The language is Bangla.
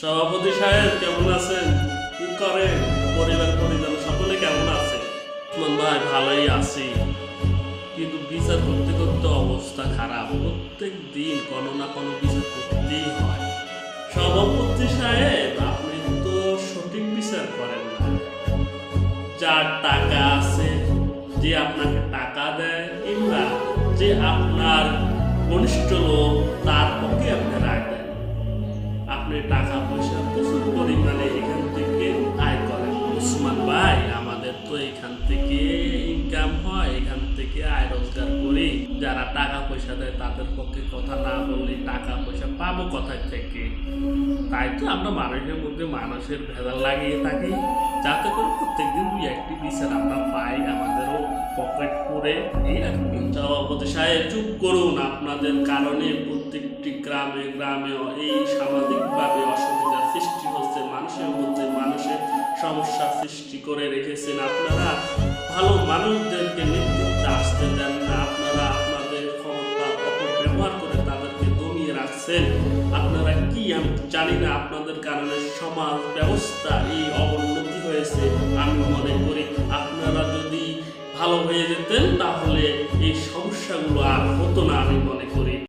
সভাপতি সাহেব, কেমন আছেন? কি করেন? পরিবার পরিজন সকলে কেমন আছে? মন ভাই, ভালোই আছি। কিন্তু বিচার করতে করতে অবস্থা খারাপ। প্রত্যেক দিন কোনো না কোনো বিচার করতেই হয়। সভাপতি সাহেব, আপনি তো সঠিক বিচার করেন না। যার টাকা আছে, যে আপনাকে টাকা দেয়, কিংবা যে আপনার ঘনিষ্ঠ লোক আপনি টাকা পয়সা প্রচুর পরিমাণে এখান থেকে আয় করেন উসমান ভাই আমাদের তো এখান থেকে ইনকাম হয় এখান থেকে আয় রোজগার করি যারা টাকা পয়সা দেয় তাদের পক্ষে কথা না বললে টাকা পয়সা পাবো কোথায় থেকে তাই তো আমরা মানুষের মধ্যে মানুষের ভেজাল লাগিয়ে থাকি যাতে করে প্রত্যেকদিন দুই একটি বিচার আমরা পাই আমাদেরও পকেট করে এই সভাপতি সাহেব চুপ করুন আপনাদের কারণে প্রত্যেকটি গ্রামে গ্রামে এই সামাজিকভাবে মানুষের সমস্যা সৃষ্টি করে রেখেছেন আপনারা। ভালো মানুষদেরকে নেতৃত্বে আসতে দেন না। আপনারা আপনাদের ক্ষমতা অপব্যবহার করে তাদেরকে দমিয়ে রাখছেন। আপনারা কি আমি জানি না, আপনাদের কারণে সমাজ ব্যবস্থা এই অবনতি হয়েছে, আমি মনে করি। আপনারা যদি ভালো হয়ে যেতেন, তাহলে এই সমস্যাগুলো আর হতো না, আমি মনে